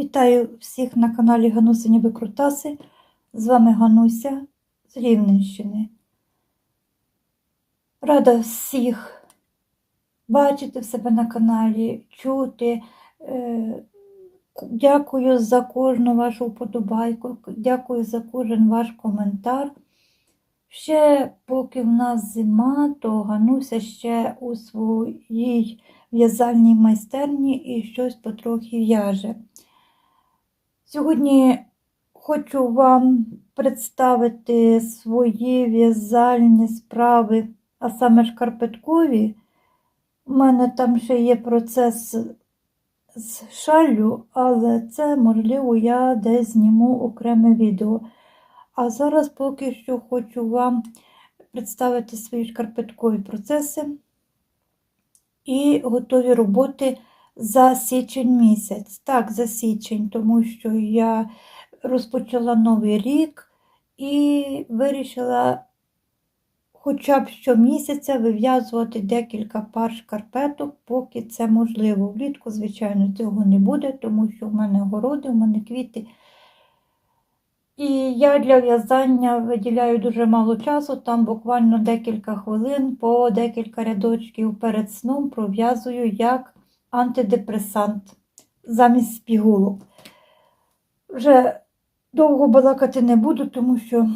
Вітаю всіх на каналі Ганусині Викрутаси. З вами Гануся з Рівненщини. Рада всіх бачити в себе на каналі, чути. Е, Дякую за кожну вашу вподобайку, дякую за кожен ваш коментар. Ще поки в нас зима, то Гануся ще у своїй в'язальній майстерні і щось потрохи в'яже. Сьогодні хочу вам представити свої в'язальні справи, а саме шкарпеткові. У мене там ще є процес з шаллю, але це, можливо, я десь зніму окреме відео. А зараз поки що хочу вам представити свої шкарпеткові процеси і готові роботи за січень місяць. Так, за січень, тому що я розпочала новий рік і вирішила хоча б щомісяця вив'язувати декілька пар шкарпеток, поки це можливо. Влітку, звичайно, цього не буде, тому що в мене городи, в мене квіти. І я для в'язання виділяю дуже мало часу, там буквально декілька хвилин по декілька рядочків перед сном пров'язую як антидепресант замість пігулок. Вже довго балакати не буду, тому що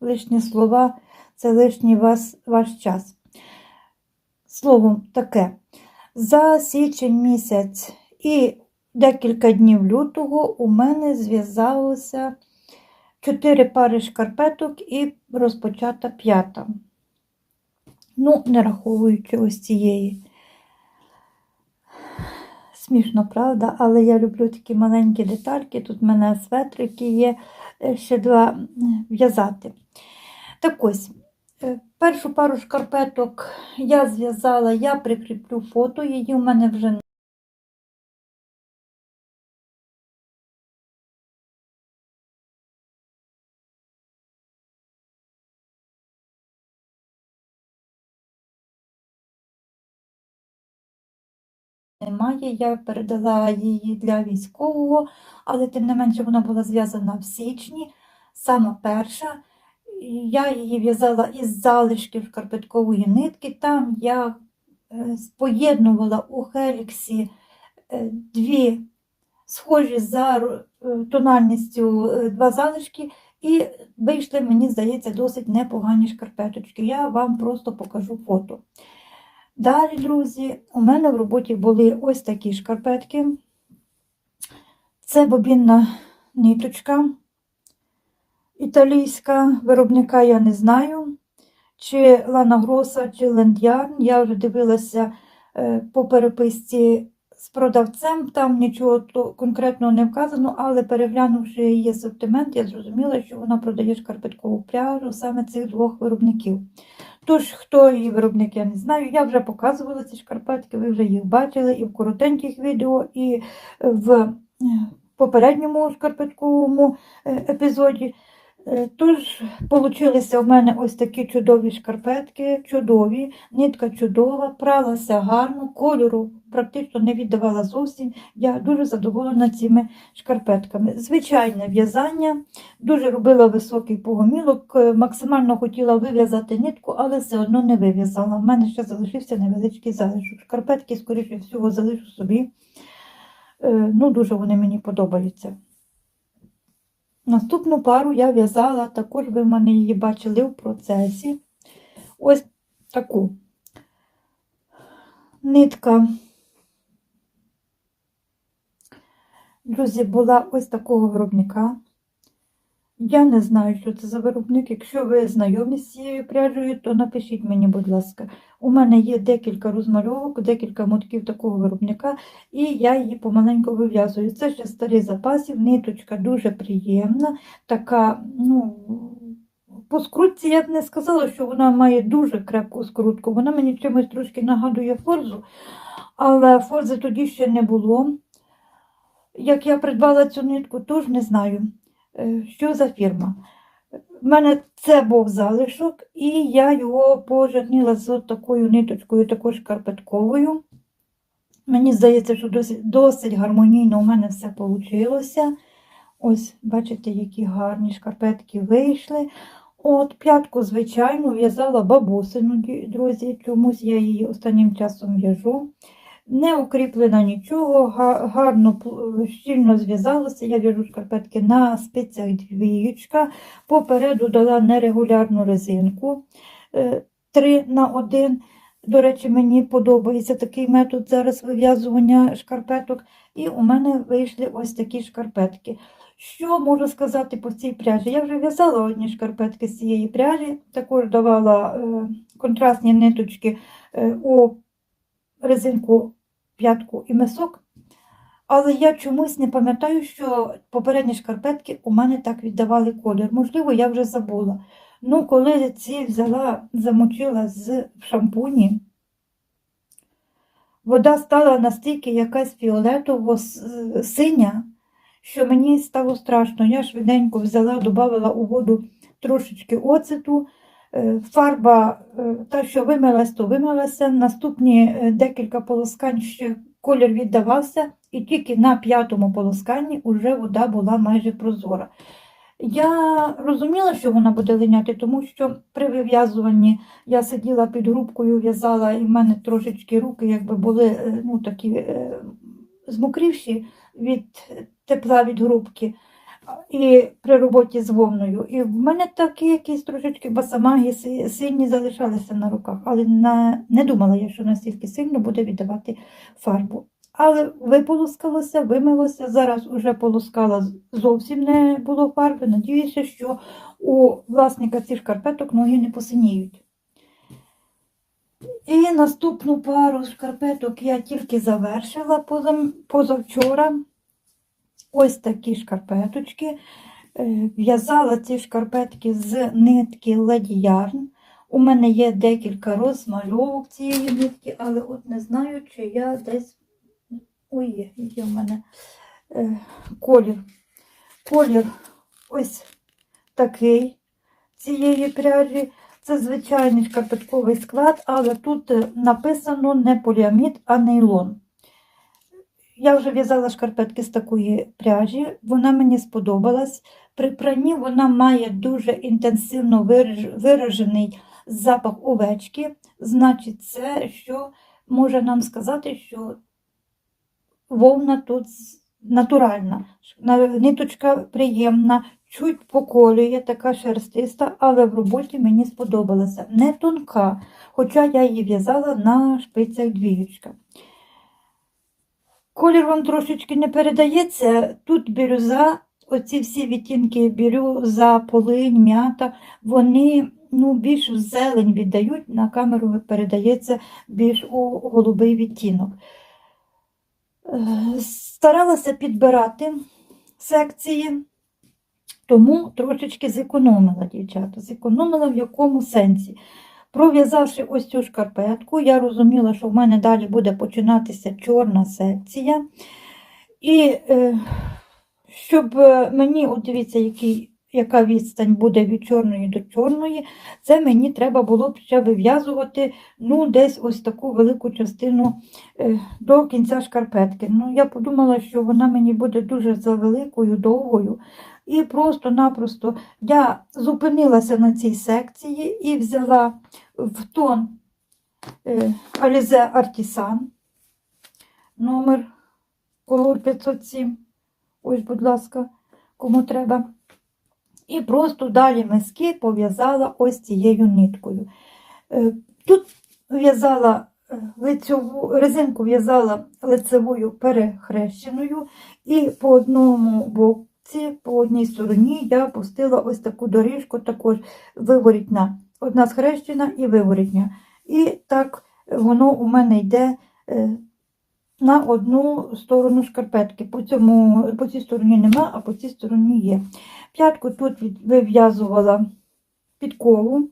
лишні слова це лишній вас, ваш час. Словом, таке. За січень місяць і декілька днів лютого у мене зв'язалося чотири пари шкарпеток і розпочата п'ята. Ну, не раховуючи ось цієї. Смішно, правда, але я люблю такі маленькі детальки. Тут в мене светрики є, е, ще два в'язати. Так ось, е, першу пару шкарпеток я зв'язала, я прикріплю фото, її у мене вже немає. Я передала її для військового, але тим не менше вона була зв'язана в січні, сама перша. Я її в'язала із залишків шкарпеткової нитки. Там я е, поєднувала у Хеліксі е, дві схожі за е, тональністю два залишки, і вийшли, мені здається, досить непогані шкарпеточки. Я вам просто покажу фото. Далі, друзі, у мене в роботі були ось такі шкарпетки. Це бобінна ниточка італійська. Виробника я не знаю. Чи Лана Гроса, чи Лендярн. Я вже дивилася е, по переписці з продавцем, там нічого конкретного не вказано, але переглянувши її асортимент, я зрозуміла, що вона продає шкарпеткову пряжу саме цих двох виробників. Тож, хто її виробник, я не знаю. Я вже показувала ці шкарпетки, ви вже їх бачили і в коротеньких відео, і в е, попередньому шкарпетковому е, епізоді. Е, Тож, получилися в мене ось такі чудові шкарпетки, чудові, нитка чудова, пралася гарно, кольору практично не віддавала зовсім. Я дуже задоволена цими шкарпетками. Звичайне в'язання, дуже робила високий погомілок, е, максимально хотіла вив'язати нитку, але все одно не вив'язала. У мене ще залишився невеличкий залишок. Шкарпетки, скоріше всього, залишу собі. Е, Ну, дуже вони мені подобаються. Наступну пару я в'язала, також ви в мене її бачили в процесі. Ось таку нитка. Друзі, була ось такого виробника. Я не знаю, що це за виробник. Якщо ви знайомі з цією пряжею, то напишіть мені, будь ласка. У мене є декілька розмальовок, декілька мотків такого виробника, і я її помаленьку вив'язую. Це ще старий запасів, ниточка дуже приємна, така, ну, по скрутці я б не сказала, що вона має дуже крепку скрутку. Вона мені чимось трошки нагадує форзу, але форзи тоді ще не було. Як я придбала цю нитку, тож не знаю, що за фірма. В мене це був залишок, і я його пожирнила з такою ниточкою, також карпетковою. Мені здається, що досить, досить гармонійно у мене все вийшло. Ось, бачите, які гарні шкарпетки вийшли. От п'ятку, звичайно, в'язала бабусину, друзі. Чомусь я її останнім часом в'яжу. Не укріплена нічого, гарно щільно зв'язалося. Я в'яжу шкарпетки на спицях двіючка. Попереду дала нерегулярну резинку 3 на 1. До речі, мені подобається такий метод зараз вив'язування шкарпеток. І у мене вийшли ось такі шкарпетки. Що можу сказати по цій пряжі? Я вже в'язала одні шкарпетки з цієї пряжі, також давала е, контрастні ниточки е, у резинку, п'ятку і мисок. Але я чомусь не пам'ятаю, що попередні шкарпетки у мене так віддавали колір. Можливо, я вже забула. Ну, коли ці взяла, замочила з шампуні, вода стала настільки якась фіолетово-синя, що мені стало страшно. Я швиденько взяла, додала у воду трошечки оцету. Е, Фарба, е, та, що вимилась, то вимилася. Наступні е, декілька полоскань ще колір віддавався, і тільки на п'ятому полосканні вже вода була майже прозора. Я розуміла, що вона буде линяти, тому що при вив'язуванні я сиділа під грубкою, в'язала, і в мене трошечки руки якби були ну, такі змокрівші від тепла від грубки і при роботі з вовною. І в мене такі якісь трошечки басамаги сильні залишалися на руках, але на, не думала я, що настільки сильно буде віддавати фарбу. Але виполоскалося, вимилося. Зараз уже полоскала, зовсім не було фарби. Надіюся, що у власника цих шкарпеток ноги не посиніють. І наступну пару шкарпеток я тільки завершила позавчора. Ось такі шкарпеточки. Е, В'язала ці шкарпетки з нитки Yarn. У мене є декілька розмальовок цієї нитки, але от не знаю, чи я десь. Ой, є в мене е, колір. Колір ось такий цієї пряжі. Це звичайний шкарпетковий склад, але тут е, написано не поліамід, а нейлон. Я вже в'язала шкарпетки з такої пряжі, вона мені сподобалась. При пранні вона має дуже інтенсивно виражений запах овечки. Значить, це що може нам сказати, що вовна тут натуральна, ниточка приємна, чуть поколює, така шерстиста, але в роботі мені сподобалася. Не тонка, хоча я її в'язала на шпицях двіючка. Колір вам трошечки не передається. Тут бірюза, оці всі відтінки бірюза, полинь, м'ята, вони ну, більш в зелень віддають, на камеру передається більш у голубий відтінок. Е, Старалася підбирати секції, тому трошечки зекономила, дівчата. Зекономила в якому сенсі? Пров'язавши ось цю шкарпетку, я розуміла, що в мене далі буде починатися чорна секція. І е, щоб е, мені, от дивіться, який, яка відстань буде від чорної до чорної, це мені треба було б ще вив'язувати ну, десь ось таку велику частину е, до кінця шкарпетки. Ну, я подумала, що вона мені буде дуже завеликою, довгою. І просто-напросто я зупинилася на цій секції і взяла в тон е, Alize Artisan номер колор 507. Ось, будь ласка, кому треба. І просто далі миски пов'язала ось цією ниткою. Е, Тут в'язала е, лицьову, резинку в'язала лицевою перехрещеною, і по одному боці, по одній стороні я пустила ось таку доріжку, також виворітна. Одна схрещена і виворітня. І так воно у мене йде е, на одну сторону шкарпетки. По, цьому, по цій стороні нема, а по цій стороні є. П'ятку тут вив'язувала вив'язувала підкову.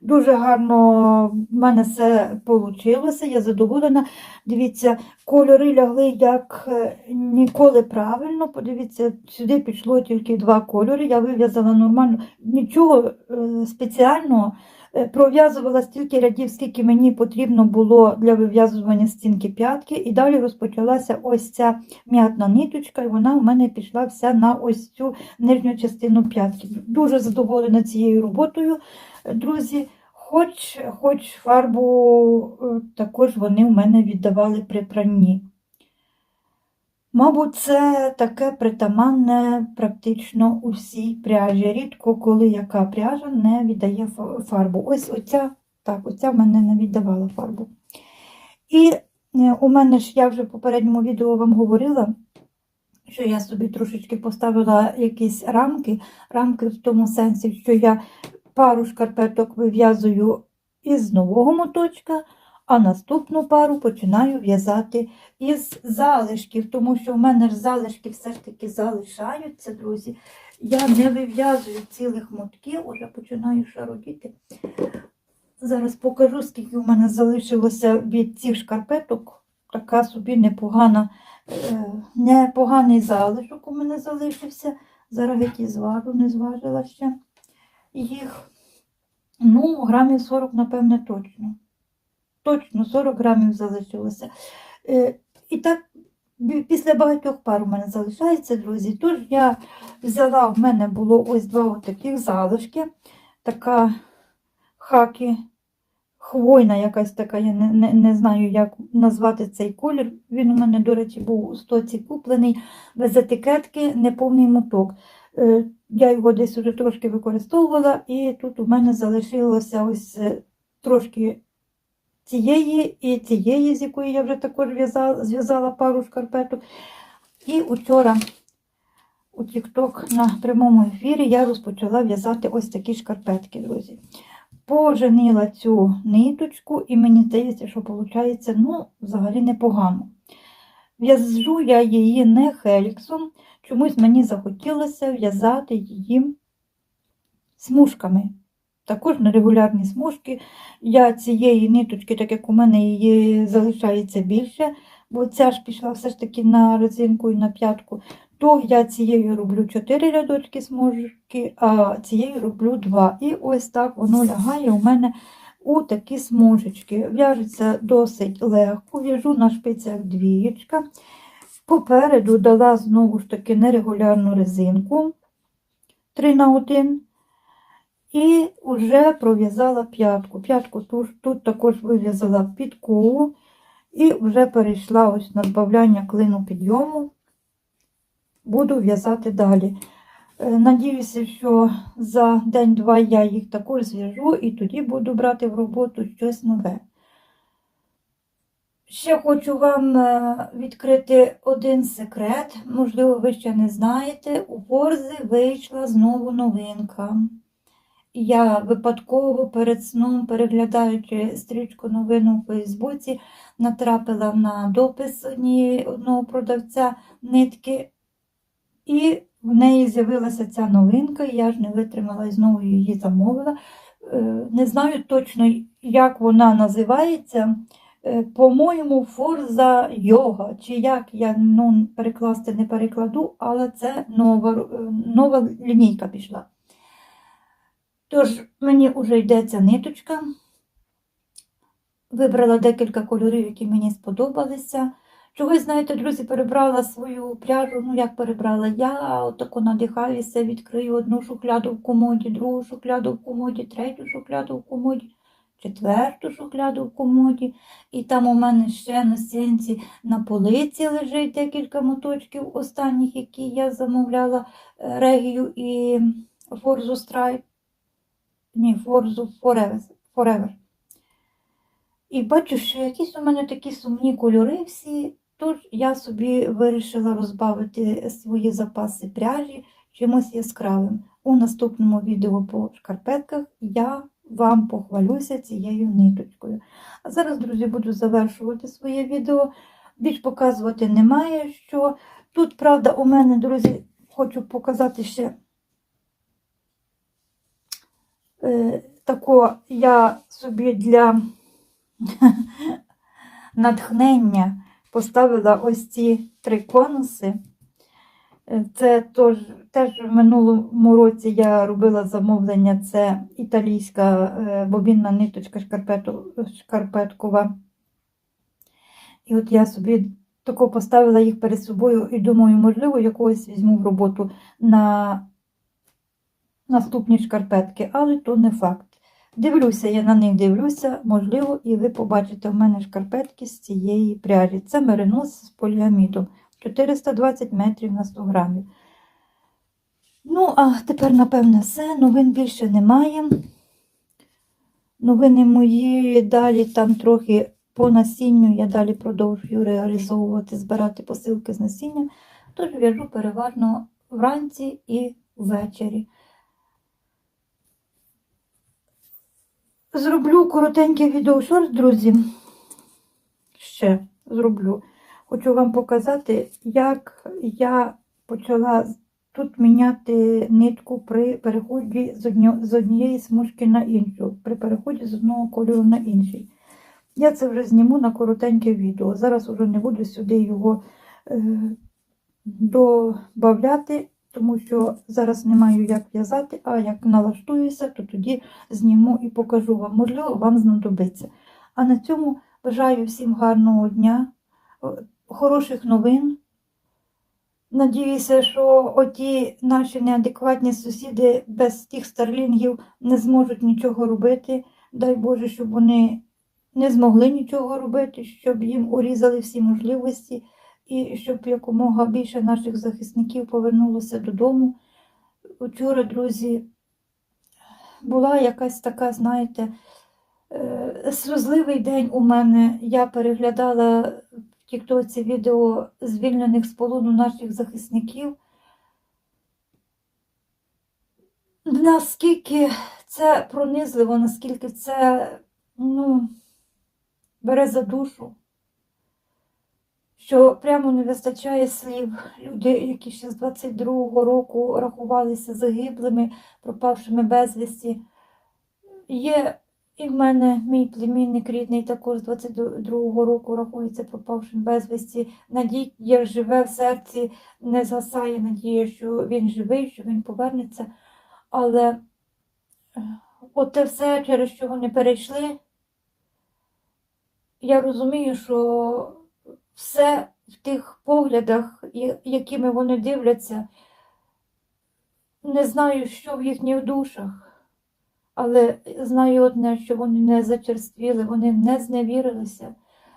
Дуже гарно в мене все вийшло, я задоволена. Дивіться, кольори лягли як е, ніколи правильно. Подивіться, сюди пішло тільки два кольори. Я вив'язала нормально, нічого е, спеціального Е, Пров'язувала стільки рядів, скільки мені потрібно було для вив'язування стінки п'ятки, і далі розпочалася ось ця м'ятна ниточка, і вона у мене пішла вся на ось цю нижню частину п'ятки. Дуже задоволена цією роботою, друзі. Хоч, хоч фарбу е, також вони в мене віддавали при пранні. Мабуть, це таке притаманне практично усій пряжі. Рідко, коли яка пряжа не віддає фарбу. Ось оця, так, оця в мене не віддавала фарбу. І е, у мене ж я вже в попередньому відео вам говорила, що я собі трошечки поставила якісь рамки. Рамки в тому сенсі, що я пару шкарпеток вив'язую із нового моточка, а наступну пару починаю в'язати із залишків, тому що в мене ж залишки все ж таки залишаються, друзі. Я не вив'язую цілих мотків, уже починаю шародіти. Зараз покажу, скільки в мене залишилося від цих шкарпеток. Така собі непогана, е, непоганий залишок у мене залишився. Зараз геть і зважу, не зважила ще їх. Ну, грамів 40, напевне, точно. Точно 40 грамів залишилося. Е, І так, після багатьох пар у мене залишається, друзі. Тож я взяла, в мене було ось два отаких залишки. Така хакі, хвойна якась така, я не, не, не знаю, як назвати цей колір. Він у мене, до речі, був у стоці куплений, без етикетки, неповний моток. Е, Я його десь уже трошки використовувала, і тут у мене залишилося ось е, трошки цієї і цієї, з якої я вже також в'язала, зв'язала пару шкарпеток. І вчора у TikTok на прямому ефірі я розпочала в'язати ось такі шкарпетки, друзі. Поженила цю ниточку, і мені здається, що виходить ну, взагалі непогано. В'яжу я її не хеліксом, чомусь мені захотілося в'язати її смужками. Також на регулярні смужки. Я цієї ниточки, так як у мене її залишається більше, бо ця ж пішла все ж таки на резинку і на п'ятку, то я цією роблю 4 рядочки смужки, а цією роблю 2. І ось так воно лягає у мене у такі смужечки. В'яжеться досить легко, в'яжу на шпицях двієчка. Попереду дала знову ж таки нерегулярну резинку 3 на 1. І вже пров'язала п'ятку. П'ятку тут, тут також вив'язала підкову і вже перейшла ось на збавляння клину підйому. Буду в'язати далі. Е, Надіюся, що за день-два я їх також зв'яжу і тоді буду брати в роботу щось нове. Ще хочу вам е, відкрити один секрет. Можливо, ви ще не знаєте. У Борзи вийшла знову новинка. Я випадково перед сном, переглядаючи стрічку новин у Фейсбуці, натрапила на допис одного продавця нитки, і в неї з'явилася ця новинка, я ж не витримала і знову її замовила. Е, Не знаю точно, як вона називається. Е, По-моєму, Форза йога, чи як я ну, перекласти не перекладу, але це нова, е, нова лінійка пішла. Тож, мені вже йде ця ниточка. Вибрала декілька кольорів, які мені сподобалися. Чогось, знаєте, друзі, перебрала свою пряжу. Ну, як перебрала? Я отако надихаюся, відкрию одну шухляду в комоді, другу шухляду в комоді, третю шухляду в комоді, четверту шухляду в комоді. І там у мене ще на стінці на полиці лежить декілька моточків останніх, які я замовляла е, Регію і Форзу Страйп. Ні, Форзу. Forever. І бачу, що якісь у мене такі сумні кольори всі, тож я собі вирішила розбавити свої запаси пряжі чимось яскравим. У наступному відео по шкарпетках я вам похвалюся цією ниточкою. А зараз, друзі, буду завершувати своє відео. Більш показувати немає що. Тут, правда, у мене, друзі, хочу показати ще е, тако я собі для натхнення поставила ось ці три конуси. Це тож, теж в минулому році я робила замовлення. Це італійська е, бобінна ниточка шкарпету, шкарпеткова. І от я собі тако поставила їх перед собою і думаю, можливо, якогось візьму в роботу на наступні шкарпетки, але то не факт. Дивлюся, я на них дивлюся, можливо, і ви побачите в мене шкарпетки з цієї пряжі. Це меринос з поліамідом. 420 метрів на 100 грамів. Ну, а тепер, напевне, все. Новин більше немає. Новини мої далі там трохи по насінню. Я далі продовжую реалізовувати, збирати посилки з насіння. Тож в'яжу переважно вранці і ввечері. Зроблю коротеньке відео шорт, друзі. Ще зроблю. Хочу вам показати, як я почала тут міняти нитку при переході з, однієї смужки на іншу, при переході з одного кольору на інший. Я це вже зніму на коротеньке відео. Зараз вже не буду сюди його е, додавати, тому що зараз не маю як в'язати, а як налаштуюся, то тоді зніму і покажу вам. Можливо, вам знадобиться. А на цьому бажаю всім гарного дня хороших новин. Надіюся, що оті наші неадекватні сусіди без тих старлінгів не зможуть нічого робити. Дай Боже, щоб вони не змогли нічого робити, щоб їм урізали всі можливості і щоб якомога більше наших захисників повернулося додому. Вчора, друзі, була якась така, знаєте, е, сльозливий день у мене. Я переглядала в Тіктоці відео звільнених з полону наших захисників. Наскільки це пронизливо, наскільки це ну, бере за душу, що прямо не вистачає слів. Люди, які ще з 22-го року рахувалися загиблими, пропавшими безвісті. Є і в мене мій племінник рідний також з 22-го року рахується пропавшим безвісті. Надія живе в серці, не згасає надія, що він живий, що він повернеться. Але е, оте все, через що вони перейшли, я розумію, що все в тих поглядах, якими вони дивляться, не знаю, що в їхніх душах. Але знаю одне, що вони не зачерствіли, вони не зневірилися.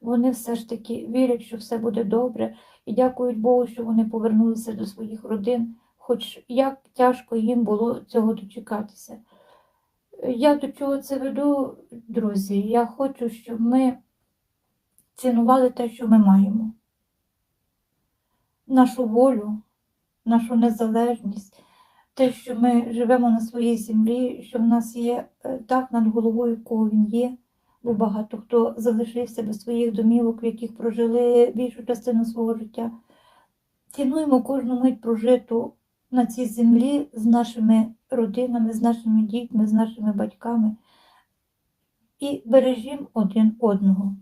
Вони все ж таки вірять, що все буде добре, і дякують Богу, що вони повернулися до своїх родин, хоч як тяжко їм було цього дочекатися. Я до чого це веду, друзі? Я хочу, щоб ми цінували те, що ми маємо. Нашу волю, нашу незалежність те, що ми живемо на своїй землі, що в нас є е, дах над головою, кого він є, бо багато хто залишився без своїх домівок, в яких прожили більшу частину свого життя. Цінуємо кожну мить прожиту на цій землі з нашими родинами, з нашими дітьми, з нашими батьками і бережімо один одного.